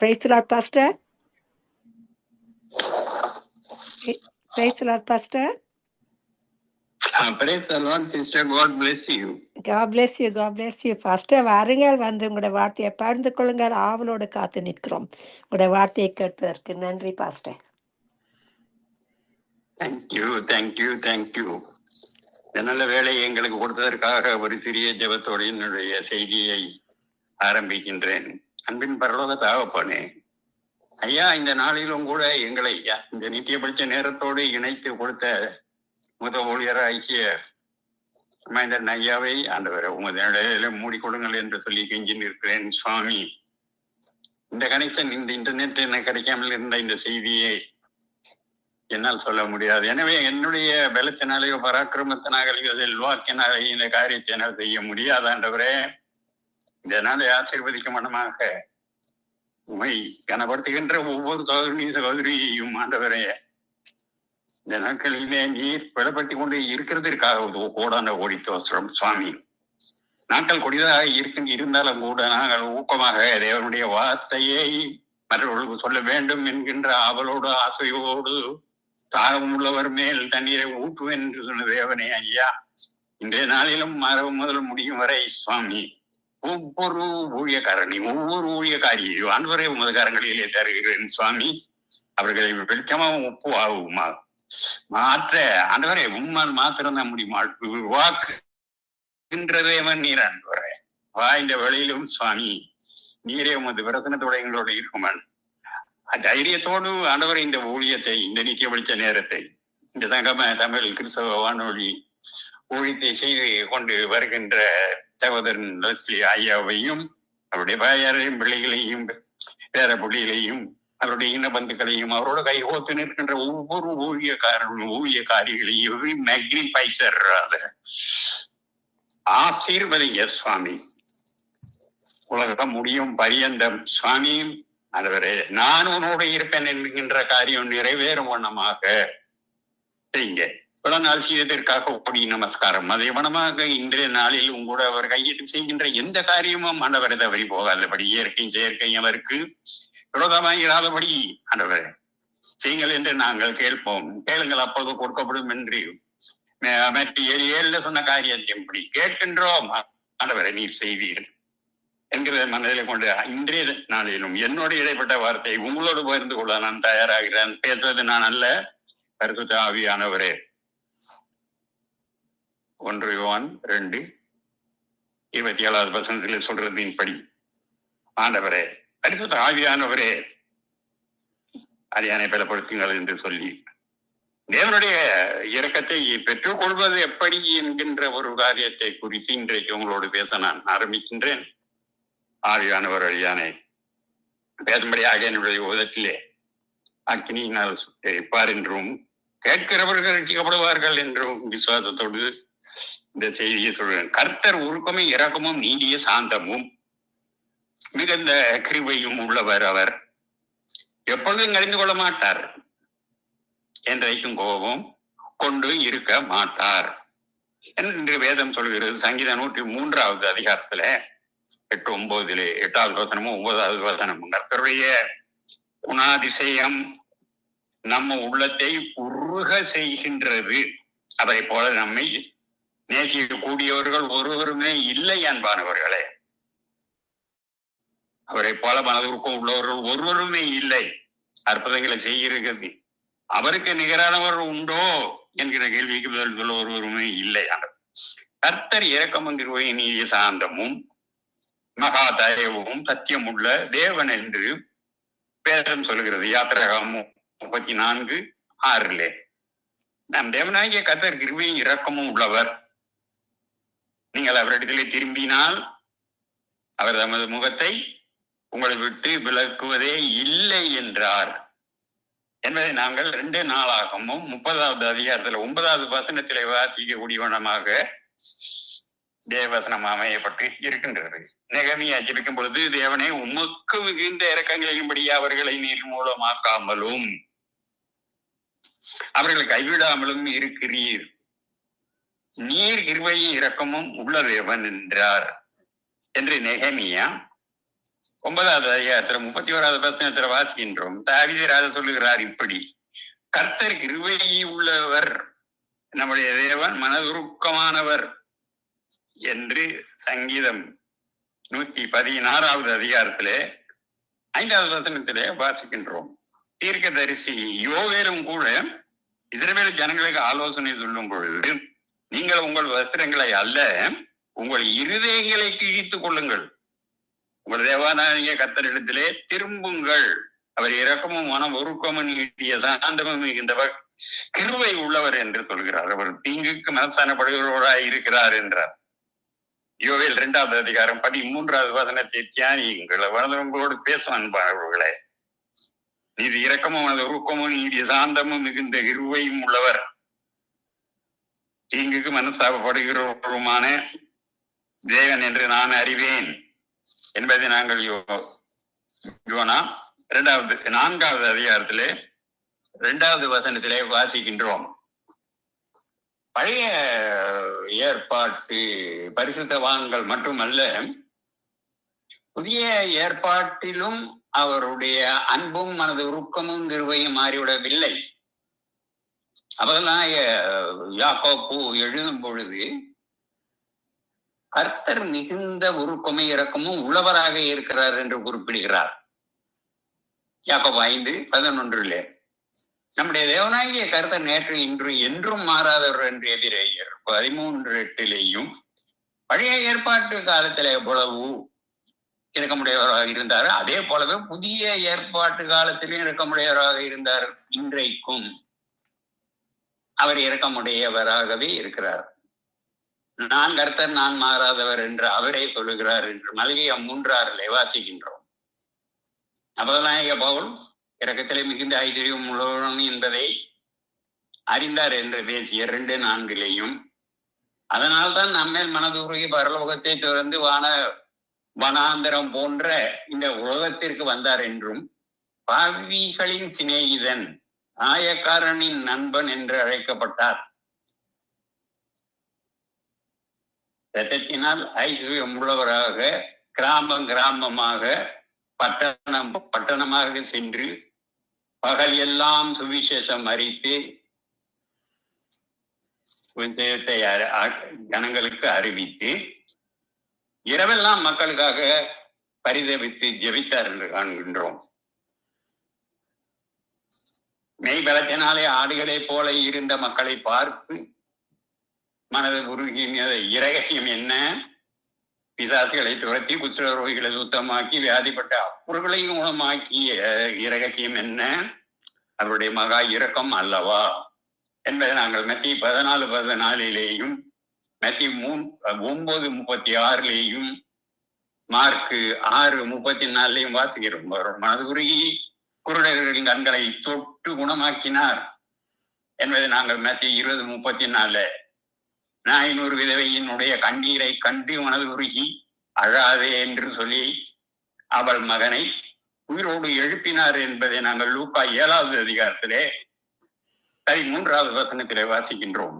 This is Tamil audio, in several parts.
Praise the Lord, Pastor. Praise the Lord, Pastor. Uh, praise the Lord, sister. God bless you. God bless you, God bless you. Pastor, வாருங்கள் வந்து உங்களுடைய வார்த்தையை பகிர்ந்து கொள்ளுங்கள் ஆவலோடு காத்து நிற்கிறோம் உங்களுடைய வார்த்தையை கேட்பதற்கு நன்றி pastor Thank you, thank you, thank you. இந்த நல்ல வேலையை எங்களுக்கு கொடுத்ததற்காக ஒரு சிறிய ஜெபத்தோடு என்னுடைய செய்தியை ஆரம்பிக்கின்றேன் அன்பின் பரலோக தாவப்பனே ஐயா இந்த நாளிலும் கூட எங்களை ஐயா இந்த நித்தியபட்ச நேரத்தோடு இணைத்து கொடுத்த முத ஊழியராகிய மகேந்திரன் ஐயாவை ஆண்டவரை உமது நிலையில கொடுங்கள் என்று சொல்லி கெஞ்சி நிற்கிறேன் சுவாமி. இந்த கனெக்ஷன் இந்த இன்டர்நெட் எனக்கு கிடைக்காமல் இருந்த இந்த செய்தியை என்னால் சொல்ல முடியாது. எனவே என்னுடைய பலத்தினாலேயோ பராக்கிரமத்தினாலேயோ செல்வாக்கினாலே இந்த காரியத்தை என்னால் செய்ய முடியாதாண்டவரே இதனால் நாளை மனமாக உமை கனப்படுத்துகின்ற ஒவ்வொரு சகோதரி சகோதரியையும் ஆண்டவரே இந்த நாட்களிலே நீர் பலப்படுத்தி கொண்டு இருக்கிறதற்காக ஒரு கோடான ஓடித்தோசரம் சுவாமி. நாட்கள் கொடிதாக இருக்கு இருந்தாலும் கூட நாங்கள் ஊக்கமாக தேவனுடைய வார்த்தையை மற்றவர்களுக்கு சொல்ல வேண்டும் என்கின்ற அவளோடு ஆசையோடு தாகம் உள்ளவர் மேல் தண்ணீரை ஊட்டுவேன் என்று சொன்ன தேவனே ஐயா. இன்றைய நாளிலும் மரபு முதல் முடியும் வரை சுவாமி. ஒவ்வொரு ஊழியக்காரனையும் ஒவ்வொரு ஊழியக்காரியையும் ஆண்டவரை உமது கரங்களிலே தருகிறேன் சுவாமி. அவர்களை வெளிச்சமாகவும் ஒப்பு ஆகுமா? மாற்ற ஆண்டவரை உம்மால் மாத்திரம்தான் முடியுமா? வாக்குகின்றதேவன் நீர் ஆண்டவரே வா இந்த வழியிலும் சுவாமி. நீரே உமது விரசனத்தோட எங்களோட இருக்குமான். தைரியத்தோடு ஆண்டவரை இந்த ஊழியத்தை இந்த நித்திய படித்த நேரத்தை இந்த தங்கம தமிழ் கிறிஸ்தவ வானொலி ஊழியத்தை செய்து கொண்டு வருகின்ற சகோதரன் லஸ்லி ஐயாவையும் அவருடைய பாயாரையும் பிள்ளைகளையும் பேர பிள்ளைகளையும் அவருடைய இன பந்துக்களையும் அவரோட கைகோத்து நிற்கின்ற ஒவ்வொரு ஊழியக்காரர்களும் ஊழியக்காரிகளையும் மேக்னிஃபைசர் ஆசீர்வதிங்க சுவாமி. உலகம் முடியும் பரியந்தம் சுவாமி. அதுவரே நான் உன்னோடு இருப்பேன் என்கின்ற காரியம் நிறைவேறும் வண்ணமாக. செய்யுங்க பல நாள் செய்ததற்காக நமஸ்காரம். அதே வனமாக இன்றைய நாளில் உங்களோட அவர் கையில் செய்கின்ற எந்த காரியமும் ஆண்டவரை தவறி போகாதபடி இயற்கையும் செயற்கையும் அவருக்கு விரோதமாக இராதபடி ஆண்டவர் செய்யுங்கள் என்று நாங்கள் கேட்போம். கேளுங்கள் அப்போது கொடுக்கப்படும் என்று மற்ற ஏழு ஏழுல சொன்ன காரியத்தை எப்படி கேட்கின்றோம். ஆண்டவரை நீர் செய்வீர்கள் என்கிற மனதில் கொண்டு இன்றைய நாளிலும் என்னோட இடைப்பட்ட வார்த்தை உங்களோடு பகிர்ந்து கொள்ள நான் தயாராகிறேன். பேசுறது நான் அல்ல. கருத்து ஆவியானவரே ஒன்று ஒன் ரெண்டு இருபத்தி ஏழாவது வசனத்தில் சொல்றதின் படி ஆண்டவரே பரிசுத்த ஆவியானவரே அரியானை பலப்படுத்துங்கள் என்று சொல்லி தேவனுடைய இறக்கத்தை பெற்றுக் கொள்வது எப்படி என்கின்ற ஒரு காரியத்தை குறித்து இன்றைக்கு உங்களோடு பேச நான் ஆரம்பிக்கின்றேன். ஆவியானவர் அழியானை பேசும்படியாக என்னுடைய உதத்திலே அக்னியினால் இருப்பார் என்றும் கேட்கிறவர்கள் ரட்சிக்கப்படுவார்கள் என்றும் விசுவாசத்தோடு இந்த செய்தியை சொல்றேன். கர்த்தர் உருக்கமும் இறக்கமும் நீடிய சாந்தமும் மிகுந்த கிருபையும் உள்ளவர் அவர். எப்பொழுதும் அறிந்து கொள்ள மாட்டார். என்றைக்கும் கோபம் கொண்டு இருக்க மாட்டார். என்று வேதம் சொல்கிறது. சங்கீத நூற்றி மூன்றாவது அதிகாரத்துல எட்டு ஒன்பதுல எட்டாவது வசனமும் ஒன்பதாவது வசனமும். கர்த்தருடைய குணாதிசயம் நம்ம உள்ளத்தை உருக செய்கின்றது. அதை போல நம்மை நேசிக்கக்கூடியவர்கள் ஒருவருமே இல்லை அன்பானவர்களே. அவரை போல மனதிற்கும் உள்ளவர்கள் ஒருவருமே இல்லை. அற்புதங்களை செய்கிறது அவருக்கு நிகரானவர் உண்டோ என்கிற கேள்விக்கு பதில் சொல்ல ஒருவருமே இல்லை. கர்த்தர் இறக்கமும் திருவை சாந்தமும் மகா தயவும் சத்தியமுள்ள தேவன் என்று பேரம் சொல்கிறது. யாத்திரகம் முப்பத்தி நான்கு ஆறுலே. நம் தேவனாகிய கர்த்தர் கிருமையும் இரக்கமும் உள்ளவர். நீங்கள் அவரிடத்திலே திரும்பினால் அவர் தமது முகத்தை உங்களை விட்டு விலக்குவதே இல்லை என்றார். என்பதை நாங்கள் ரெண்டு நாளாகமும் முப்பதாவது அதிகாரத்துல ஒன்பதாவது வசனத்திலே வாசிக்க வண்ணமாக தேவசனம் அமையப்பட்டு இருக்கின்றது. நெகமியா ஜெபிக்கும் பொழுது தேவனே உமக்கு மிகுந்த இறக்கங்களின்படி அவர்களை நீர் மூலமாக்காமலும் அவர்களை கைவிடாமலும் இருக்கிறீர். நீர் இருவையும் இரக்கமும் உள்ள தேவன் என்றார் என்று நெகமியா ஒன்பதாவது அதிகாரத்துல முப்பத்தி ஓராவது பிரச்சனத்துல வாசிக்கின்றோம் தாவிதராஜ சொல்லுகிறார் இப்படி கர்த்தர் கிருபை உள்ளவர் நம்முடைய தேவன் மனதுருக்கமானவர் என்று சங்கீதம் நூத்தி பதினாறாவது அதிகாரத்திலே ஐந்தாவது வசனத்திலே வாசிக்கின்றோம். தீர்க்க தரிசி யோவேலும் கூட இஸ்ரேல் ஜனங்களுக்கு ஆலோசனை சொல்லும் பொழுது நீங்கள் உங்கள் வஸ்திரங்களை அல்ல உங்கள் இருதயங்களை கிழித்துக் கொள்ளுங்கள். உங்கள் தேவானாய கத்தரிடத்திலே திரும்புங்கள். அவர் இரக்கமும் மனம் உருக்கமும் நீட்டிய சாந்தமும் மிகுந்தவர் கிருவை உள்ளவர் என்று சொல்கிறார். அவர் தீங்குக்கு மனசானப்படுகிறவராய் இருக்கிறார் என்றார். யோவில் இரண்டாவது அதிகாரம் படி மூன்றாவது வசனத்தை தியானியுங்கள். வளர்ந்தவங்களோடு பேசும் அன்பானவர்களே நீது இரக்கமும் அது உருக்கமும் நீடிய சாந்தமும் மிகுந்த இருவையும் உள்ளவர். தீங்குக்கு மனஸ்தாபப்படுகிறவருமான தேவன் என்று நான் அறிவேன் என்பதை நாங்கள் யோ- யோனா இரண்டாவது நான்காவது அதிகாரத்திலே இரண்டாவது வசனத்திலே வாசிக்கின்றோம். பழைய ஏற்பாட்டு பரிசுத்தவான்கள் மட்டுமல்ல புதிய ஏற்பாட்டிலும் அவருடைய அன்பும் மனது உருக்கமும் கிருவையும் மாறிவிடவில்லை. அவர்களாய யாக்கோப்பு எழுதும் பொழுது கர்த்தர் மிகுந்த உருக்கமை இறக்கமும் உழவராக இருக்கிறார் என்று குறிப்பிடுகிறார். யாக்கோபு ஐந்து பதினொன்றிலே நம்முடைய தேவனாகிய கர்த்தர் நேற்று இன்று என்றும் மாறாதவர் என்று எதிரேயர் பதிமூன்று எட்டிலேயும் பழைய ஏற்பாட்டு காலத்திலே எவ்வளவு இறக்கமுடையவராக இருந்தார் அதே போலவே புதிய ஏற்பாட்டு காலத்திலும் இறக்கமுடையவராக இருந்தார் இன்றைக்கும். அவர் இரக்கமுடையவராகவே இருக்கிறார். நான் கர்த்தர் நான் மாறாதவர் என்று அவரே சொல்லுகிறார் என்று மல்கிய மூன்றாறிலே வாசிக்கின்றோம். அபதநாயக பவுல் இறக்கத்திலே மிகுந்த ஐதரியம் உள்ளவன் என்பதை அறிந்தார் என்று பேசிய இரண்டு நான்கிலேயும் அதனால்தான் நம்மேல் மனதுருகி பரலோகத்தை தொடர்ந்து வான வனாந்தரம் போன்ற இந்த உலகத்திற்கு வந்தார் என்றும் பாவிகளின் சிநேகிதன் ஆயக்காரனின் நண்பன் என்று அழைக்கப்பட்டார். ரத்தத்தினால் ஐஸ்வர்யம் உள்ளவராக கிராமம் கிராமமாக பட்டணம் பட்டணமாக சென்று பகல் எல்லாம் சுவிசேஷம் அறித்து சுவிசேஷத்தை ஜனங்களுக்கு அறிவித்து இரவெல்லாம் மக்களுக்காக பரிதவித்து ஜெபித்தார் என்று காண்கின்றோம். மெய்பலத்தினாலே ஆடுகளைப் போல இருந்த மக்களை பார்த்து மனது உருகினது இரகசியம் என்ன? பிசாசுகளை துரத்தி புத்திரரோகிகளை சுத்தமாக்கி வியாதிப்பட்ட அப்புறங்களையும் குணமாக்கிய இரகசியம் என்ன? அவருடைய மகா இரக்கம் அல்லவா? என்பதை நாங்கள் மெத்தி பதினாலு பதினாலிலேயும் மெத்தி மூன் ஒன்பது முப்பத்தி ஆறுலேயும் மார்க்கு ஆறு முப்பத்தி நாலுலையும் வாசிக்கிறோம். மனது உருகி குருடர்களின் கண்களை தொட்டு குணமாக்கினார் என்பதை நாங்கள் மத்தி இருபது முப்பத்தி நாலு நாயினூறு விதவையினுடைய கண்ணீரை கண்டு மனது உருகி அழாதே என்று சொல்லி அவள் மகனை உயிரோடு எழுப்பினார் என்பதை நாங்கள் லூக்கா ஏழாவது அதிகாரத்திலே பதிமூன்றாவது வசனத்திலே வாசிக்கின்றோம்.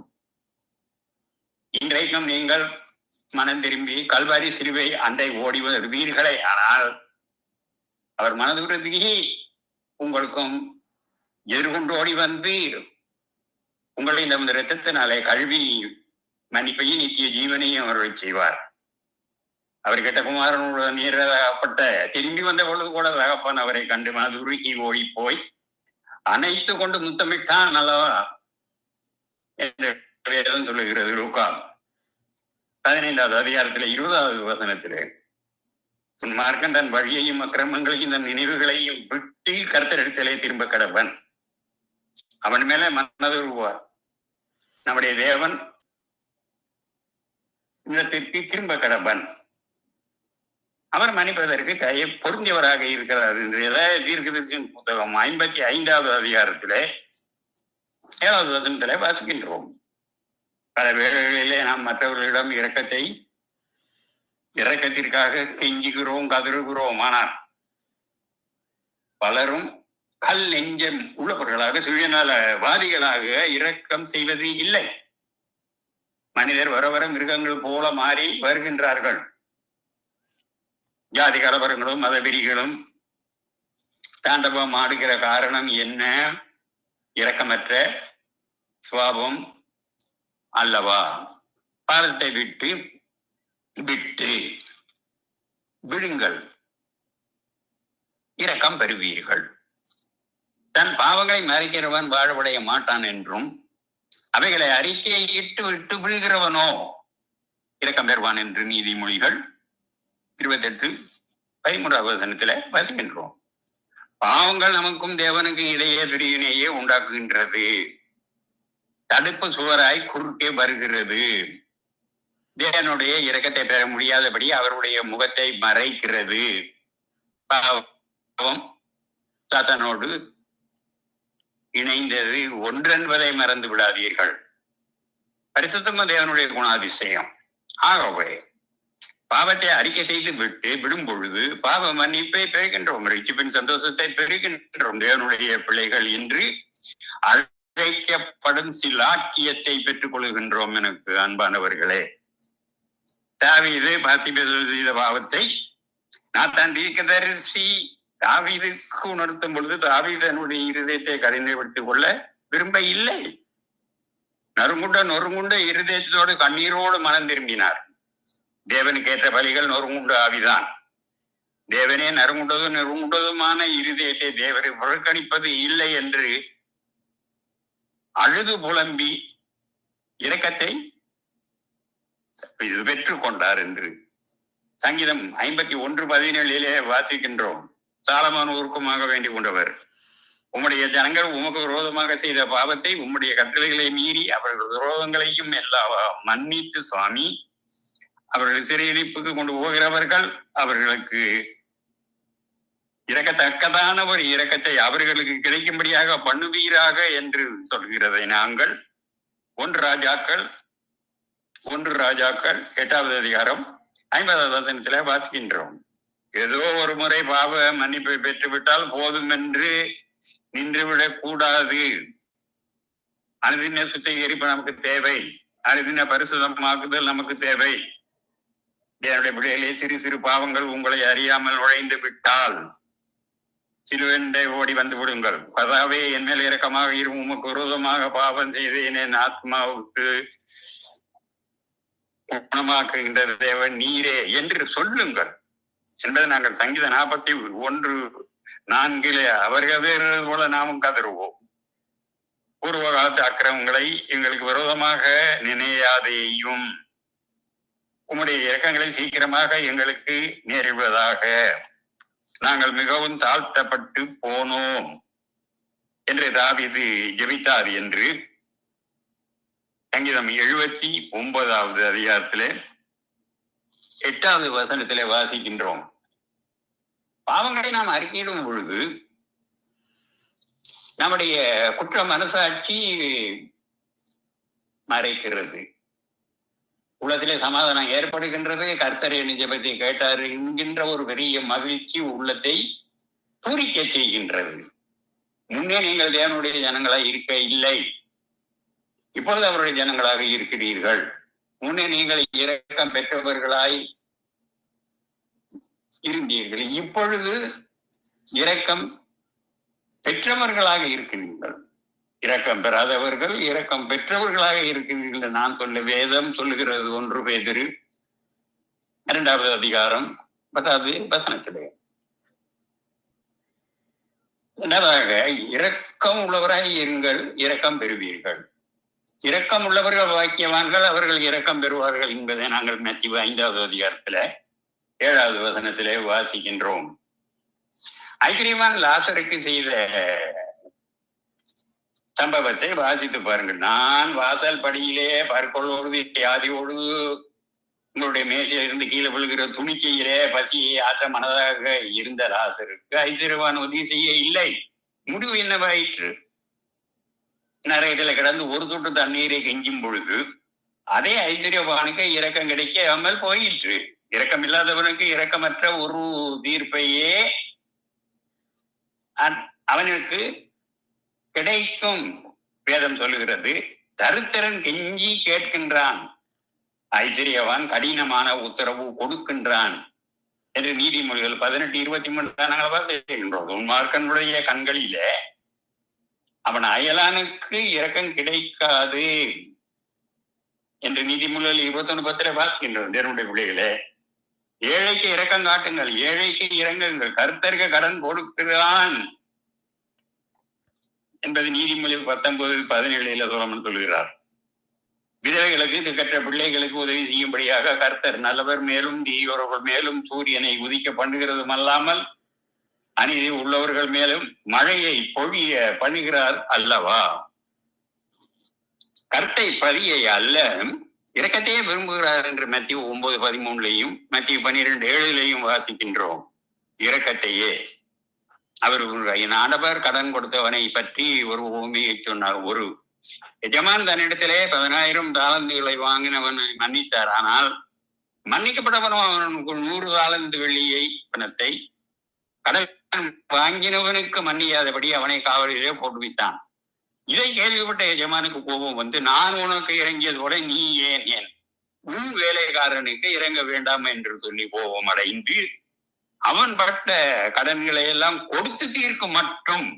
இன்றைக்கும் நீங்கள் மனம் திரும்பி கல்வாரி சிறுவை அண்டை ஓடி வருவீர்களே ஆனால் அவர் மனதுருகி உங்களுக்கும் எதிர்கொண்டு ஓடி வந்து உங்களை இந்த ரத்தத்தினாலே கல்வி மன்னிப்பையும் நித்திய ஜீவனையும் அவர்கள் செய்வார். அவர் கிட்ட குமாரனுடன் நேரப்பட்ட திரும்பி வந்த பொழுது கூட தகப்பான் அவரை கண்டு மனதுருகி ஓடி போய் அனைத்து கொண்டு முத்தமிட்டான் அல்லவா? என்று சொல்லுகிறது லூக்கா பதினைந்தாவது அதிகாரத்தில் இருபதாவது வசனத்திலே. மார்க்கன் தன் வழியையும் அக்கிரமங்களையும் தன் நினைவுகளையும் விட்டு கருத்தரிடத்திலே திரும்ப கடவன் அவன் மேலே மனதுருவார் நம்முடைய தேவன் இடத்திற்கு திரும்ப கடவன் அவர் மன்னிப்பதற்கு கையை பொருந்தியவராக இருக்கிறார் என்று தீர்க்கதரிசியின் புத்தகம் ஐம்பத்தி ஐந்தாவது அதிகாரத்திலே ஏழாவது வசனத்திலே வாசிக்கின்றோம். பல வேளைகளிலே நாம் மற்றவர்களிடம் இரக்கத்தை இறக்கத்திற்காக கெஞ்சுகிறோம் கதறுகிறோம். ஆனால் பலரும் கல் நெஞ்சம் உள்ளவர்களாக சுயநலவாதிகளாக இரக்கம் செய்வது இல்லை. மனிதர் வர வர மிருகங்கள் போல மாறி வருகின்றார்கள். ஜாதி கலவரங்களும் மதவெறிகளும் தாண்டவம் ஆடுகிற காரணம் என்ன? இரக்கமற்ற சுவாபம் அல்லவா? பாதத்தை விட்டு விட்டு. விழுங்கள். இரக்கம் பெறுவீர்கள். தன் பாவங்களை மறைக்கிறவன் வாழ்வடைய மாட்டான் என்றும் அவைகளை அறிக்கையிட்டு விட்டு விழுகிறவனோ? இரக்கம் பெறுவான் என்று நீதிமொழிகள் இருபத்தெட்டு பதிமூன்றாவது வசனத்துல வருகின்றோம். பாவங்கள் நமக்கும் தேவனுக்கும் இடையே பிரிவினையே உண்டாக்குகின்றது. தடுப்பு சுவராய் குறுக்கே வருகிறது. தேவனுடைய இரக்கத்தை பெற முடியாதபடி அவருடைய முகத்தை மறைக்கிறது. பாவம் சாத்தனோடு இணைந்தது ஒன்றென்பதை மறந்து விடாதீர்கள். பரிசுத்தம தேவனுடைய குணாதிசயம். ஆகவே பாவத்தை அறிக்கை செய்து விட்டு விடும் பொழுது பாவ மன்னிப்பை பெறுகின்றோம் ரட்சிப்பின் சந்தோஷத்தை பெறுகின்றோம் தேவனுடைய பிள்ளைகள் என்று அழைக்கப்படும் சிலாக்கியத்தை பெற்றுக் கொள்கின்றோம் எனக்கு அன்பானவர்களே. தாவீது பாத்திப செய்த பாவத்தை நாத்தான் தீர்க்கதரிசி தாவீதுக்கு உணர்த்தும் பொழுது தாவீது தன்னுடைய இருதயத்தை கடினப்படுத்திக் கொள்ள விரும்ப இல்லை நறுங்குண்ட நொறுங்குண்ட இருதயத்தோடு கண்ணீரோடு மனம் திரும்பினார். தேவனுக்கு ஏற்ற பலிகள் நொறுங்குண்ட ஆவிதான். தேவனே நறுங்குண்டதும் நெருங்குண்டதுமான இருதயத்தை தேவரை புறக்கணிப்பது இல்லை என்று அழுது புலம்பி இரக்கத்தை இது பெற்றுக் கொண்டார் என்று. சங்கீதம் ஐம்பத்தி ஒன்று பதினேழிலே வாசிக்கின்றோம். சாலமான ஊருக்குமாக வேண்டிக் கொண்டவர். உம்முடைய ஜனங்கள் உமக்கு விரோதமாக செய்த பாவத்தை உம்முடைய கட்டளைகளை மீறி அவர்கள் விரோதங்களையும் எல்லா மன்னித்து சுவாமி. அவர்கள் சிறையிலிப்புக்கு கொண்டு போகிறவர்கள் அவர்களுக்கு இறக்கத்தக்கதான ஒரு இறக்கத்தை அவர்களுக்கு கிடைக்கும்படியாக பண்ணுவீராக என்று சொல்கிறதை நாங்கள். ஒன்று ராஜாக்கள் ஒன்று ராஜாக்கள் எட்டாவது அதிகாரம் ஐம்பதாவது வசனத்துல வாசிக்கின்றோம். ஏதோ ஒரு முறை பாவ மன்னிப்பை பெற்றுவிட்டால் போதும் என்று நின்றுவிடக் கூடாது. அனுதின சுத்திகரிப்பு நமக்கு தேவை. அனுதின பரிசுதமாக்குதல் நமக்கு தேவை. என்னுடைய பிள்ளைகளே சிறு சிறு பாவங்கள் உங்களை அறியாமல் உழைந்து விட்டால் சிலுவெண்டை ஓடி வந்து விடுங்கள். பதாவே என் மேல் இரக்கமாக இரும் உமக்கு விரோதமாக பாவம் செய்தேன். என் ஆத்மாவுக்கு குணமாக்குகின்ற தேவன் நீரே என்று சொல்லுங்கள். என்பதை நாங்கள் சங்கீத நாற்பத்தி ஒன்று நான்கிலே அவர்கள் போல நாமும் கதறுவோம். பூர்வ காலத்து அக்கிரமங்களை எங்களுக்கு விரோதமாக நினையாதேயும். உம்முடைய இறக்கங்களை சீக்கிரமாக எங்களுக்கு நேரிடுவதாக. நாங்கள் மிகவும் தாழ்த்தப்பட்டு போனோம். என்று தாவிது ஜெபித்தார் என்று சங்கீதம் எழுபத்தி ஒன்பதாவது அதிகாரத்திலே எட்டாவது வசனத்திலே வாசிக்கின்றோம். பாவங்களை நாம் அறிக்கையிடும் பொழுது நம்முடைய குற்ற மனசாட்சி மறைக்கிறது. உள்ளத்திலே சமாதானம் ஏற்படுகின்றது. கர்த்தரை நிஜபத்தை கேட்டார் என்கின்ற ஒரு பெரிய மகிழ்ச்சி உள்ளத்தை பூரிக்க செய்கின்றது. முன்னே நீங்கள் தேவனுடைய ஜனங்களா இருக்க இல்லை. இப்பொழுது அவருடைய ஜனங்களாக இருக்கிறீர்கள். முன்னே நீங்கள் இரக்கம் பெற்றவர்களாய் இருந்தீர்கள். இப்பொழுது இரக்கம் பெற்றவர்களாக இருக்கிறீர்கள். இரக்கம் பெறாதவர்கள் இரக்கம் பெற்றவர்களாக இருக்கிறீர்கள் நான் சொல்ல வேதம் சொல்லுகிறது ஒன்று பேதிரு. இரண்டாவது அதிகாரம் பத்தாவது வசனத்திலே. இரண்டாவதாக இரக்கம் உள்ளவராய் இருங்கள் இரக்கம் பெறுவீர்கள். இரக்கம் உள்ளவர்கள் வாக்கியவான்கள் அவர்கள் இரக்கம் பெறுவார்கள் என்பதை நாங்கள் மேத்யூ ஐந்தாவது அதிகாரத்துல ஏழாவது வசனத்திலே வாசிக்கின்றோம். ஐக்கிரியவான் லாசருக்கு செய்த சம்பவத்தை வாசித்து பாருங்கள். நான் வாசல் படியிலே பற்கொள்வது வியாதியோடு உங்களுடைய மேசையில இருந்து கீழே விழுகிற துணிக்கையிலே பசியை ஆற்ற மனதாக இருந்த லாசருக்கு ஐக்கியவான் உதவி செய்ய இல்லை. முடிவு என்னவாயிற்று? நரகத்துல கிடந்து ஒரு தொட்டு தண்ணீரை கெஞ்சும் பொழுது அதே ஐஸ்வர்யவானுக்கு இரக்கம் கிடைக்காமல் போயிற்று. இரக்கம் இல்லாதவனுக்கு இரக்கமற்ற ஒரு தீர்ப்பையே அவனுக்கு கிடைக்கும் வேதம் சொல்லுகிறது. தருத்திரன் கெஞ்சி கேட்கின்றான். ஐஸ்வர்யவான் கடினமான உத்தரவு கொடுக்கின்றான் என்று நீதிமொழிகள் பதினெட்டு இருபத்தி மூணு தானாக பார்க்கின்றோம் துன்மார்க்கனுடைய கண்களிலே அவன் அயலானுக்கு இரக்கம் கிடைக்காது என்று நீதிமொழிகள் இருபத்தி பத்திர பார்க்கின்றோம் தேவனுடைய பிள்ளைகளே. ஏழைக்கு இரக்கம் காட்டுங்கள் ஏழைக்கு இறங்குங்கள் கருத்தருக்கு கடன் கொடுக்கிறான் என்பது நீதிமொழி பத்தொன்பது பதினேழுல சோழமன் சொல்கிறார். விதவைகளுக்கு திக்கற்ற பிள்ளைகளுக்கு உதவி செய்யும்படியாக கர்த்தர் நல்லவர் மேலும் தீயோரவர் மேலும் சூரியனை உதிக்க பண்ணுகிறதும் அல்லாமல் அநீதி உள்ளவர்கள் மேலும் மழையை பொழிய பண்ணுகிறார் அல்லவா? கர்த்தை பதியை அல்ல. இரக்கத்தையே விரும்புகிறார் என்று மத்திய ஒன்பது பதிமூணுலையும் மத்திய பன்னிரெண்டு ஏழுலையும் வாசிக்கின்றோம். இரக்கத்தையே அவர் ஆண்டவர் கடன் கொடுத்தவனை பற்றி ஒரு உண்மையை சொன்னார். ஒரு எஜமான் தன்னிடத்திலே பதினாயிரம் தாளந்துகளை வாங்கினவன் மன்னித்தார். ஆனால் மன்னிக்கப்பட்டவனும் அவனுக்கு நூறு தாளந்து வெள்ளியை பணத்தை கடன் வாங்கினவனுக்கு மன்னியாதபடி அவனை காவலிலே போட்டு வைத்தான் இதை கேள்விப்பட்ட எஜமானுக்கு கோபம் வந்து நான் உனக்கு இறங்கியதோட நீ ஏன் ஏன்? உன் வேலைக்காரனுக்கு இறங்க வேண்டாம் என்று சொல்லி கோபம் அடைந்து அவன் பட்ட கடன்களை எல்லாம் கொடுத்து தீர்க்கும் மட்டும்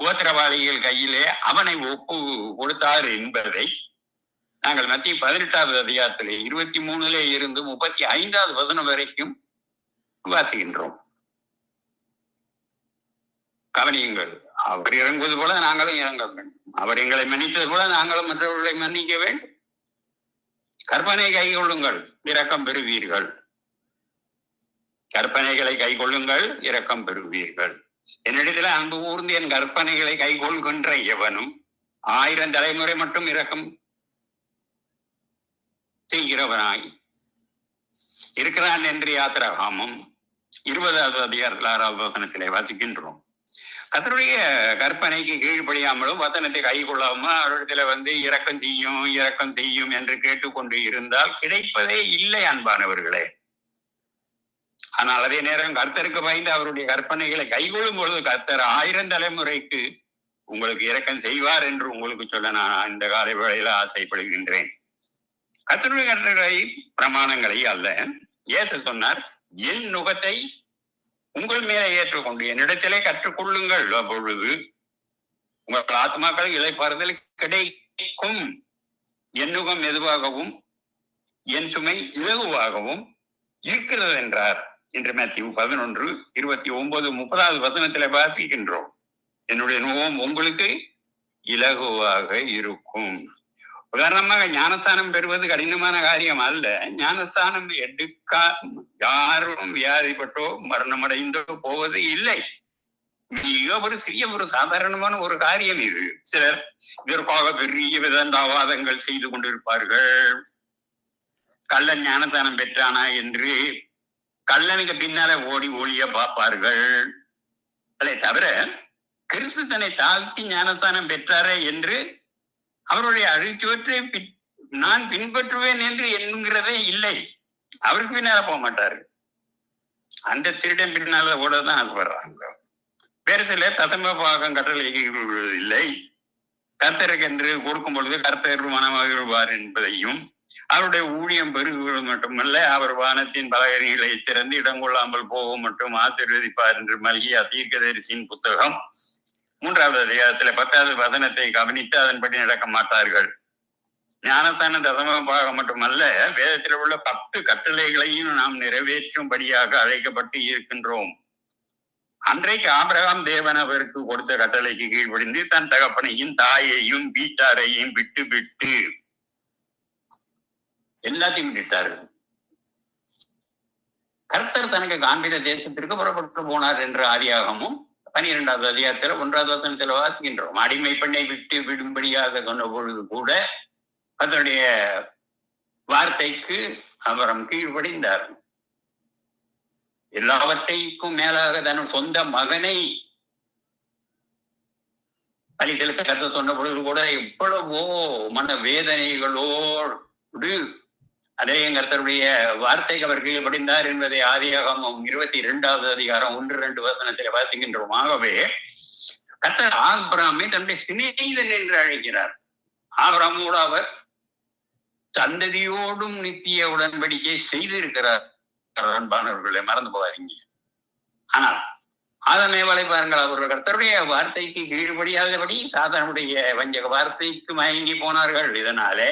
உபத்திரவாதிகள் கையிலே அவனை ஒப்பு கொடுத்தார் என்பதை நாங்கள் மத்திய பதினெட்டாவது அதிகாரத்திலே இருபத்தி மூணுல இருந்து முப்பத்தி ஐந்தாவது வசனம் வரைக்கும் வாசிக்கின்றோம். கவனியுங்கள். அவர் இறங்குவது போல நாங்களும் இறங்க வேண்டும். அவர் எங்களை மன்னித்தது போல நாங்களும் மற்றவர்களை மன்னிக்க வேண்டும். கற்பனை கை கொள்ளுங்கள் இரக்கம் பெறுவீர்கள். கற்பனைகளை கை கொள்ளுங்கள் இரக்கம் பெறுவீர்கள். என்னிடத்தில் அன்பு ஊர்ந்து என் கற்பனைகளை கை கொள்கின்ற எவனும் ஆயிரம் தலைமுறை மட்டும் இரக்கம் செய்கிறவனாய் இருக்கிறான் என்று யாத்திராகாமம் இருபதாவது அதிகாரத்தில் ஆறாவது வசனத்திலே வாசிக்கின்றோம். அதனுடைய கற்பனைக்கு கீழ்ப்படியாமலும் வசனத்தை கை கொள்ளாம அவரிடத்துல வந்து இறக்கம் செய்யும் இறக்கம் செய்யும் என்று கேட்டுக்கொண்டு இருந்தால் கிடைப்பதே இல்லை அன்பானவர்களே. ஆனால் அதே நேரம் கர்த்தருக்கு பயந்து அவருடைய கற்பனைகளை கைகொள்ளும் பொழுது கர்த்தர் ஆயிரம் தலைமுறைக்கு உங்களுக்கு இரக்கம் செய்வார் என்று உங்களுக்கு சொல்ல நான் இந்த கால வேளையில ஆசைப்படுகின்றேன். கர்த்தருடைய கர்த்தர்களை பிரமாணங்களை அல்ல. இயேசு சொன்னார் என் நுகத்தை உங்கள் மேலே ஏற்றுக்கொண்டு என்னிடத்திலே கற்றுக்கொள்ளுங்கள் அப்பொழுது உங்கள் ஆத்மாக்கள் இழைப்பாறுதல் கிடைக்கும். என் நுகம் எதுவாகவும் என் சுமை இலகுவாகவும் இருக்கிறது என்றார். என்று மேத்யூ பதினொன்று இருபத்தி ஒன்பது முப்பதாவது வசனத்திலே வாசிக்கின்றோம். என்னுடைய நோகம் உங்களுக்கு இலகுவாக இருக்கும். உதாரணமாக ஞானஸ்தானம் பெறுவது கடினமான காரியம் அல்ல. ஞானஸ்தானம் எடுக்க யாரும் வியாதிப்பட்டோ மரணமடைந்தோ போவது இல்லை. மிக ஒரு சிறிய ஒரு சாதாரணமான ஒரு காரியம் இது. சிலர் இதற்காக பெரிய விதண்டாவாதங்கள் செய்து கொண்டிருப்பார்கள். கள்ளன் ஞானஸ்தானம் பெற்றானா என்று கள்ளனுக்கு பின்னால ஓடி ஓடிய பார்ப்பார்கள். அதை தவிர கிறிஸ்து தன்னை தாழ்த்தி ஞானஸ்தானம் பெற்றாரே என்று அவருடைய அழிச்சுவற்றை நான் பின்பற்றுவேன் என்று என்கிறதே இல்லை. அவருக்கு பின்னால போக மாட்டாரு. அந்த திருடன் பின்னால ஓட தான் அது வர்றாங்க பெருசில தசம பாகம் கட்டளை இல்லை. கர்த்தருக்கு என்று கொடுக்கும் பொழுது கர்த்தர் மனமகிழ்வார் என்பதையும் அவருடைய ஊழியம் பெருகுவது மட்டுமல்ல அவர் வானத்தின் பலகரிகளை திறந்து இடம் கொள்ளாமல் போக மட்டும் ஆசீர்வதிப்பார் என்று மல்கிய தீர்க்கதரிசியின் புத்தகம் மூன்றாவது அதிகாரத்துல பத்தாவது வசனத்தை கவனித்து அதன்படி நடக்க மாட்டார்கள். ஞானத்தான தசமமாக மட்டுமல்ல வேதத்தில் உள்ள பத்து கட்டளைகளையும் நாம் நிறைவேற்றும்படியாக அழைக்கப்பட்டு இருக்கின்றோம். அன்றைக்கு ஆபிரகாம் தேவன் அவருக்கு கொடுத்த கட்டளைக்கு கீழ்ப்படிந்து தன் தகப்பனையும் தாயையும் வீட்டாரையும் விட்டு விட்டு எல்லாத்தையும் விட்டார்கள் கர்த்தர் தனக்கு காண்பித தேசத்திற்கு புறப்பட்டு போனார் என்ற ஆதியாகமும் பனிரெண்டாவது அதிகாரத்தில் ஒன்றாவது வசனத்தில் வாசிக்கின்றோம் அடிமை பெண்ணை விட்டு விடும்படியாக சொன்ன பொழுது கூட அதனுடைய வார்த்தைக்கு அவரம் கீழ்ப்படிந்தார். எல்லாவற்றைக்கும் மேலாக தன் சொந்த மகனை பலிகளுக்கு கத்த சொன்ன பொழுது கூட எவ்வளவோ மன வேதனைகளோடு அதே கர்த்தருடைய வார்த்தைக்கு அவர் கீழ்ப்படிந்தார் என்பதை ஆதியாகமம் இருபத்தி இரண்டாவது அதிகாரம் ஒன்று ரெண்டு வசனத்தில் பார்த்துக்கின்றோம் ஆகவே கர்த்தர் ஆப்ராமை தன்னுடைய சிநேகிதன் என்று அழைக்கிறார். ஆப்ராமோடு அவர் சந்ததியோடும் நித்திய உடன்படிக்கை செய்திருக்கிறார். அன்பானவர்களை மறந்து போகாதீங்க. ஆனால் ஆதனை வலை பாருங்கள் அவர்கள் கர்த்தருடைய வார்த்தைக்கு கீழ்படியாதபடி சாதனுடைய வஞ்சக வார்த்தைக்கு மயங்கி போனார்கள். இதனாலே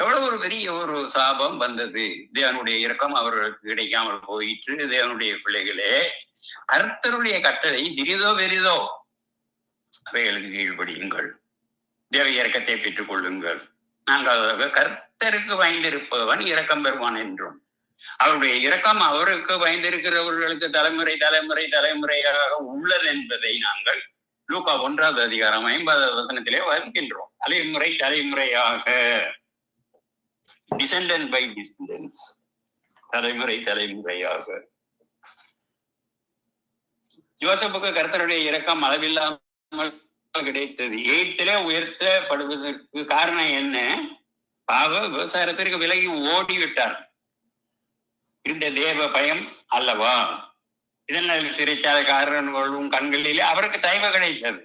எவ்வளவு ஒரு பெரிய ஒரு சாபம் வந்தது. தேவனுடைய இரக்கம் அவர்களுக்கு கிடைக்காமல் போயிற்று. தேவனுடைய பிள்ளைகளே கர்த்தருடைய கட்டளை சிறிதோ பெரிதோ அவைகளுக்கு கீழ்படியுங்கள் தேவ இறக்கத்தை பெற்றுக் கொள்ளுங்கள். நாங்கள் கர்த்தருக்கு பயந்திருப்பவன் இரக்கம் பெறுவான் என்றும். அவருடைய இரக்கம் அவருக்கு பயந்திருக்கிறவர்களுக்கு தலைமுறை தலைமுறை தலைமுறையாக உள்ளது என்பதை நாங்கள் லூக்கா ஒன்றாவது அதிகாரம் ஐம்பதாவது வசனத்திலே வகிக்கின்றோம் தலைமுறை தலைமுறையாக. டிசெண்டன்ட் பை டிசெண்டன்ஸ் தலைமுறை தலைமுறையாக. யோசப்புக்கு கருத்தருடைய இரக்கம் அளவில்லாமல் கிடைத்தது. எயிட்டிலே உயர்த்தப்படுவதற்கு காரணம் என்ன? பாவ விவசாயத்திற்கு விலகி ஓடி விட்டார் இந்த தேவ பயம் அல்லவா? இதனால் சிறைச்சாலைக்காரர்களும் கண்களிலே அவருக்கு தயவு கிடைத்தது.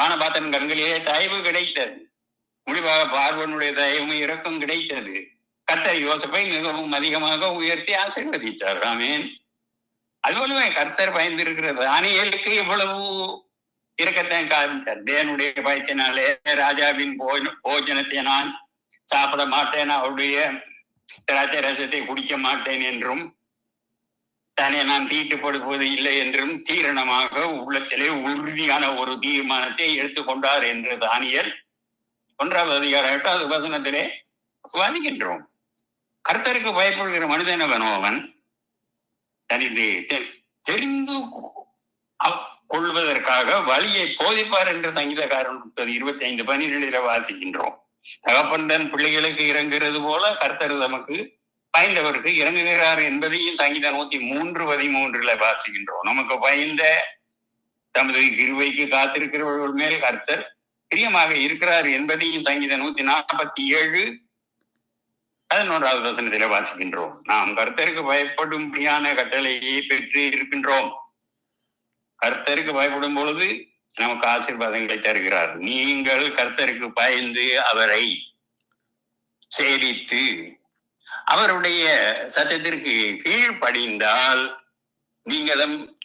பானபாத்தன் கண்களிலே தயவு கிடைத்தது. முடிவாக பார்வனுடைய தயவும் இறக்கம் கிடைத்தது. கர்த்தர் யோசப்பை மிகவும் அதிகமாக உயர்த்தி ஆசீர்வதித்தார். ஆமேன். அதுபோலவே கர்த்தர் பயந்திருக்கிறது அணியலுக்கு இவ்வளவு இறக்கத்தான் காமித்தார் தேனுடைய பயத்தினாலே ராஜாவின் போஜ போஜனத்தை நான் சாப்பிட மாட்டேன். அவருடைய திராட்சை ரசத்தை குடிக்க மாட்டேன் என்றும் தன்னை நான் தீட்டுப்படுவது இல்லை என்றும் தீரணமாக உள்ளத்திலே உறுதியான ஒரு தீர்மானத்தை எடுத்துக்கொண்டார் என்று தானியல் ஒன்றாவது அதிகாரம் எட்டாவது வசனத்திலே வாதிக்கின்றோம். கர்த்தருக்கு பயப்படுகிற மனிதனவனோ அவன் தனிது தெரிந்து கொள்வதற்காக வழியை போதிப்பார் என்று சங்கீதக்காரன் இருபத்தி ஐந்து பன்னிரெண்டில வாசிக்கின்றோம். தகப்பன் தன் பிள்ளைகளுக்கு இறங்குகிறது போல கர்த்தர் நமக்கு பயந்தவருக்கு இறங்குகிறார் என்பதையும் சங்கீத நூத்தி மூன்று பதிமூன்றுல வாசிக்கின்றோம். நமக்கு பயந்த தமது கிருவைக்கு காத்திருக்கிறவர்கள் மேல் கர்த்தர் பிரியமாக இருக்கிறார் என்பதையும் சங்கீத நூத்தி நாற்பத்தி ஏழு பதினோராவது வசனத்தில வாசிக்கின்றோம். நாம் கர்த்தருக்கு பயப்படும்படியான கட்டளையை பெற்று இருக்கின்றோம். கர்த்தருக்கு பயப்படும் பொழுது நமக்கு ஆசீர்வாதங்களை தருகிறார். நீங்கள் கர்த்தருக்கு பயந்து அவரை சேவித்து அவருடைய சட்டத்திற்கு கீழ்ப்படிந்தால் நீங்களும்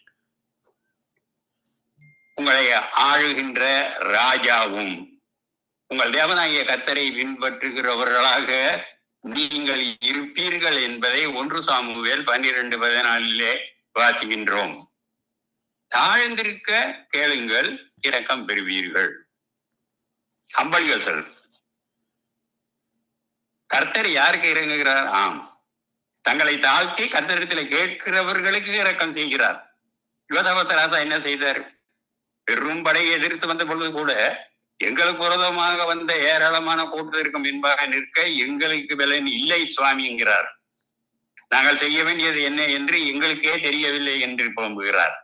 உங்களை ஆளுகின்ற ராஜாவும். உங்கள் தேவனாகிய கத்தரை பின்பற்றுகிறவர்களாக நீங்கள் இருப்பீர்கள் என்பதை ஒன்று சாமுவேல் பன்னிரண்டு பதினாலிலே வாசிக்கின்றோம். தாழ்ந்திருக்க கேளுங்கள் இரக்கம் பெறுவீர்கள். கம்பல்கள் சொல். கர்த்தர் யாருக்கு இறங்குகிறார்? ஆம். தங்களை தாழ்த்தி கர்த்தரிடத்தில் கேட்கிறவர்களுக்கு இரக்கம் செய்கிறார். யுவதபத்தராசா என்ன செய்தார்? பெரும் படையை எதிர்த்து வந்த பொழுது கூட எங்களுக்கு விரோதமாக வந்த ஏராளமான கூட்டத்திற்கு முன்பாக நிற்க எங்களுக்கு பலன் இல்லை சுவாமி என்கிறார். நாங்கள் செய்ய வேண்டியது என்ன என்று எங்களுக்கே தெரியவில்லை என்று புலம்புகிறார்.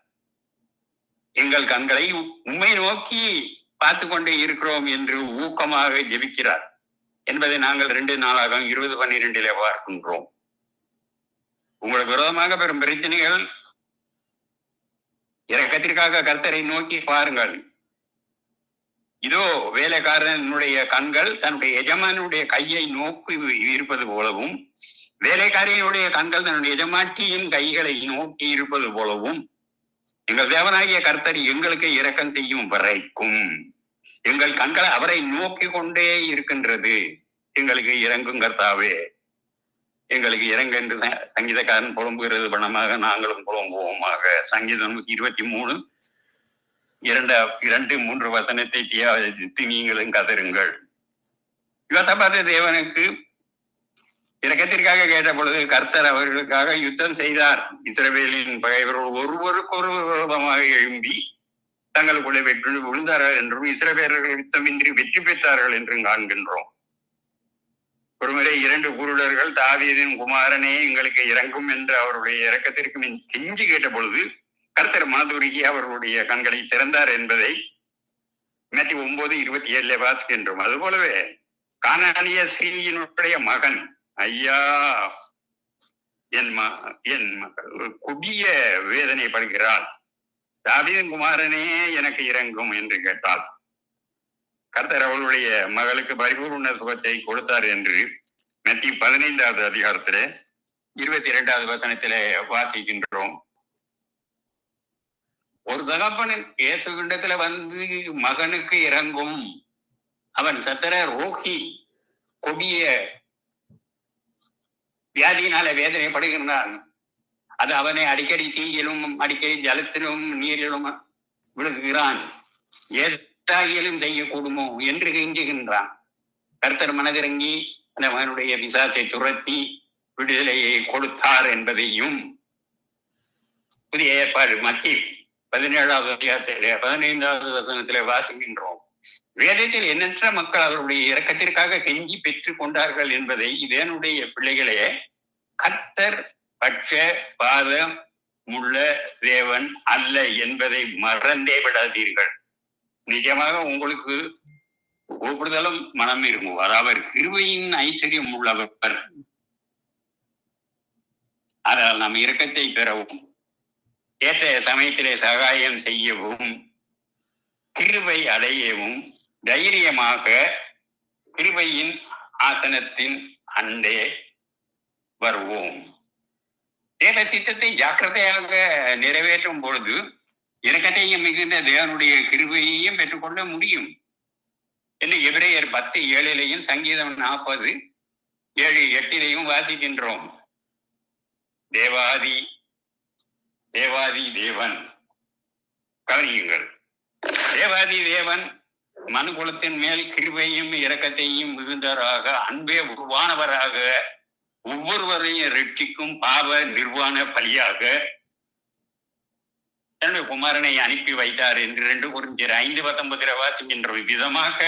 எங்கள் கண்களை உண்மை நோக்கி பார்த்து கொண்டே இருக்கிறோம் என்று ஊக்கமாக ஜெபிக்கிறார். என்பதை நாங்கள் ரெண்டு நாளாக இருபது பன்னிரெண்டிலே பார்க்கின்றோம். உங்களுக்கு விரோதமாக பெறும் பிரச்சனைகள் இறக்கத்திற்காக கர்த்தரை நோக்கி பாருங்கள். இதோ வேலைக்காரனுடைய கண்கள் தன்னுடைய எஜமானுடைய கையை நோக்கி இருப்பது போலவும் வேலைக்காரியுடைய கண்கள் தன்னுடைய எஜமாட்டியின் கைகளை நோக்கி இருப்பது போலவும் எங்கள் தேவனாகிய கர்த்தர் எங்களுக்கு இரக்கம் செய்யும் வரைக்கும் எங்கள் கண்களை அவரை நோக்கி கொண்டே இருக்கின்றது. எங்களுக்கு இறங்கும் கர்த்தாவே. எங்களுக்கு இறங்க என்று சங்கீதக்காரன் புலம்புகிறது பணமாக நாங்களும் புலம்புவோமாக. சங்கீதம் இருபத்தி மூணு. இரண்டு இரண்டு மூன்று வசனத்தை தியாகித்து நீங்களும் கதருங்கள். யுவத்தபாத தேவனுக்கு இரக்கத்திற்காக கேட்ட பொழுது கர்த்தர் அவர்களுக்காக யுத்தம் செய்தார். இஸ்ரவேலின் பகைவர்கள் ஒருவருக்கு விரோதமாக எழும்பி தங்களுக்குள்ளே வெற்றி விழுந்தார்கள் என்றும் இஸ்ரவேலர்கள் யுத்தமின்றி வெற்றி பெற்றார்கள் என்றும் காண்கின்றோம். ஒருமுறை இரண்டு குருடர்கள் தாவீதின் குமாரனே எங்களுக்கு இறங்கும் என்று அவருடைய இறக்கத்திற்கு கெஞ்சி கேட்ட பொழுது கர்த்தர் மனதுருகி அவர்களுடைய கண்களை திறந்தார் என்பதை மேத்தி ஒன்பது இருபத்தி ஏழுல வாசிக்கின்றோம். அது போலவே கானானிய ஸ்ரீயினுடைய மகன் ஐயா என் ம என் மகள் கொடிய வேதனைப்படுகிறாள். தாவிதன் குமாரனே எனக்கு இறங்கும் என்று கேட்டாள். கர்த்தர் அவளுடைய மகளுக்கு பரிபூர்ண சுகத்தை கொடுத்தார் என்று மெத்தி பதினைந்தாவது அதிகாரத்திலே இருபத்தி இரண்டாவது வசனத்திலே வாசிக்கின்றோம். ஒரு தகப்பனுக்கு இயேசுகிண்டத்துல வந்து மகனுக்கு இறங்கும். அவன் சத்திர ரோகி கொடிய வியாதியினால வேதனைப்படுகின்றான். அது அவனை அடிக்கடி தீயிலும் அடிக்கடி ஜலத்திலும் நீரிலும் விழுகிறான் இத்தாகியலும் செய்யக்கூடுமோ என்று கெஞ்சுகின்றான். கர்த்தர் மனதிறங்கி அந்த மகனுடைய விசாத்தை துரத்தி விடுதலையை கொடுத்தார் என்பதையும் புதிய ஏற்பாடு மத்தி பதினேழாவது அதிகாரத்திலே பதினைந்தாவது வசனத்திலே வாசிக்கின்றோம். வேதத்தில் எண்ணற்ற மக்கள் அவருடைய இறக்கத்திற்காக கெஞ்சி பெற்றுக் கொண்டார்கள் என்பதை இதனுடைய பிள்ளைகளே கர்த்தர் பட்ச பாதம் முள்ள தேவன் அல்ல என்பதை மறந்தே விடாதீர்கள். நிஜமாக உங்களுக்கு கூப்பிடுதலும் மனம் இருக்குவார் அவர் கிருபையின் ஐஸ்வர்யம் உள்ளவர். ஆனால் நாம் இரக்கத்தை பெறவும் ஏற்ற சமயத்திலே சகாயம் செய்யவும் கிருபை அடையவும் தைரியமாக கிருபையின் ஆசனத்தின் அண்டே வருவோம். தேவ சித்தத்தை ஜாக்கிரதையாக நிறைவேற்றும் பொழுது இறக்கத்தையும் மிகுந்த தேவனுடைய கிருபையையும் பெற்றுக்கொள்ள முடியும். என்று எபிரேயர் பத்து ஏழிலையும் சங்கீதம் நாற்பது ஏழு எட்டிலையும் வாசிக்கின்றோம். தேவாதி தேவாதி தேவன் கவனியுங்கள். தேவாதி தேவன் மனுகுலத்தின் மேல் கிருபையும் இரக்கத்தையும் மிகுந்தவராக அன்பே உருவானவராக ஒவ்வொருவரையும் ரட்சிக்கும் பாவ நிர்வாண பலியாக தன்னுடைய குமாரனை அனுப்பி வைத்தார் என்று ரெண்டு குறிஞ்சிற ஐந்து பத்தொன்பதுல வாசிக்கின்ற விதமாக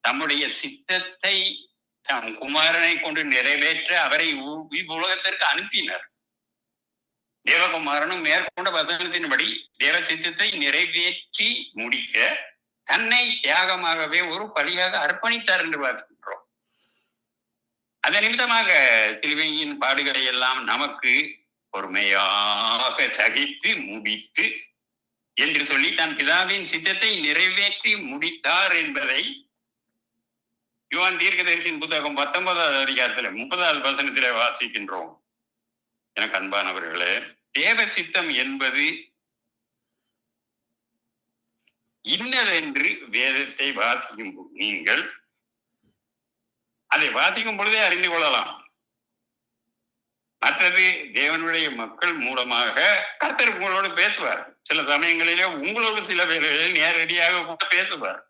தம்முடைய சித்தத்தை தம் குமாரனை கொண்டு நிறைவேற்ற அவரை உ- உலகத்திற்கு அனுப்பினார். தேவகுமாரனும் மேற்கொண்ட வசனத்தின்படி தேவ சித்தத்தை நிறைவேற்றி முடிக்க தன்னை தியாகமாகவே ஒரு பலியாக அர்ப்பணித்தார் என்று பார்க்கின்றோம் அதன் நிமித்தமாக சிலுவையின் பாடுகளை எல்லாம் நமக்கு பொறுமையாக சகித்து முடித்து என்று சொல்லி தன் பிதாவின் சித்தத்தை நிறைவேற்றி முடித்தார் என்பதை யுவான் தீர்க்கதரிசியின் புத்தகம் பத்தொன்பதாவது அதிகாரத்துல முப்பதாவது வசனத்திலே வாசிக்கின்றோம். எனக்கு அன்பானவர்களே தேவ சித்தம் என்பது இன்னதென்று வேதத்தை வாசிக்கும் நீங்கள் அதை வாசிக்கும் பொழுதே அறிந்து கொள்ளலாம். மற்றது தேவனுடைய மக்கள் மூலமாக கர்த்தர் உங்களோடு பேசுவார். சில சமயங்களிலே உங்களோடு சில பேர்களில் நேரடியாக கூட பேசுவார்.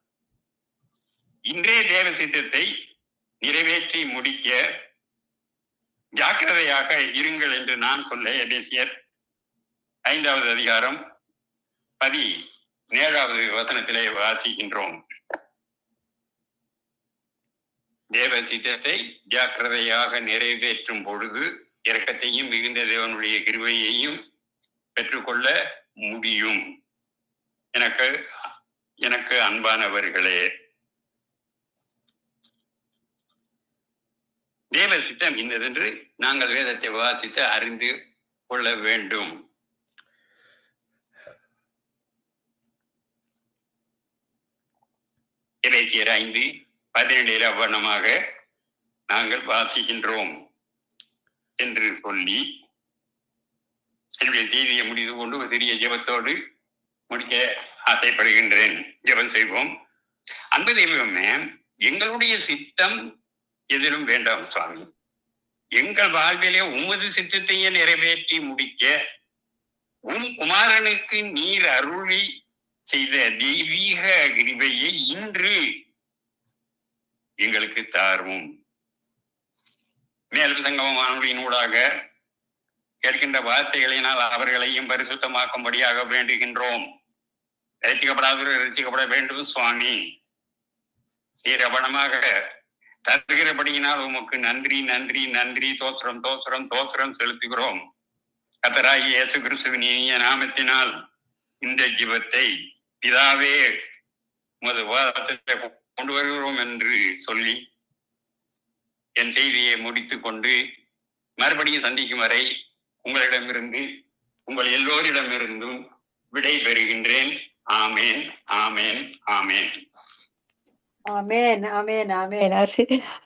இன்றைய தேவ சித்தத்தை நிறைவேற்றி முடிக்க ஜாக்கிரதையாக இருங்கள் என்று நான் சொல்ல எபேசியர் ஐந்தாவது அதிகாரம் பதி ஏழாவது வசனத்திலே வாசிக்கின்றோம். தேவ சித்தத்தை ஜாக்கிரதையாக நிறைவேற்றும் பொழுது இறக்கத்தையும் மிகுந்த தேவனுடைய கிருவையையும் பெற்றுக்கொள்ள முடியும். எனக்கு எனக்கு அன்பானவர்களே தேவ சித்தம் இன்னதென்று நாங்கள் வேதத்தை வாசித்து அறிந்து கொள்ள வேண்டும். இறைச்சியர் ஐந்து பதினேழு ரவணமாக நாங்கள் வாசிக்கின்றோம். என்று சொல்லி என்னுடைய செய்தியை முடித்து கொண்டு ஒரு சிறிய ஜெபத்தோடு முடிக்க ஆசைப்படுகின்றேன். ஜெபம் செய்வோம். அன்பு தெய்வமே எங்களுடைய சித்தம் எதிலும் வேண்டாம் சுவாமி. எங்கள் வாழ்விலே உமது சித்தத்தையே நிறைவேற்றி முடிக்க உம் குமாரனுக்கு நீர் அருளி செய்த தெய்வீக கிருபையை இன்று எங்களுக்கு தாரும் மேலும் சங்கம வானொலியினூடாக கேட்கின்ற வார்த்தைகளினால் அவர்களையும் பரிசுத்தமாக்கும்படியாக வேண்டுகின்றோம். ரசிக்கப்படாதவர்கள் ரசிக்கப்பட வேண்டும் சுவாமி. நீரவணமாக தருகிறபடியினால் உமக்கு நன்றி நன்றி நன்றி. தோத்திரம் தோத்திரம் தோத்திரம் செலுத்துகிறோம். கத்தராகி இயேசு கிறிஸ்துவின் இனிய நாமத்தினால் இந்த ஜீவத்தை பிதாவே உமது வாதத்தை கொண்டு வருகிறோம் என்று சொல்லி என் செய்தியை முடித்துக் கொண்டு மறுபடியும் சந்திக்கும் வரை உங்களிடமிருந்து உங்கள் எல்லோரிடமிருந்தும் விடை பெறுகின்றேன். ஆமேன் ஆமேன் ஆமேன். ஆமேன் ஆமேன் ஆமென்.